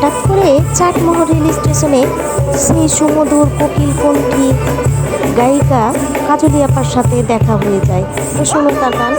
হঠাৎ করে চাটমোহর রেল স্টেশনে সেই সুমধুর কোকিল গায়িকা কাজলিয়াপার সাথে দেখা হয়ে যায়। তো শোনো তার গান।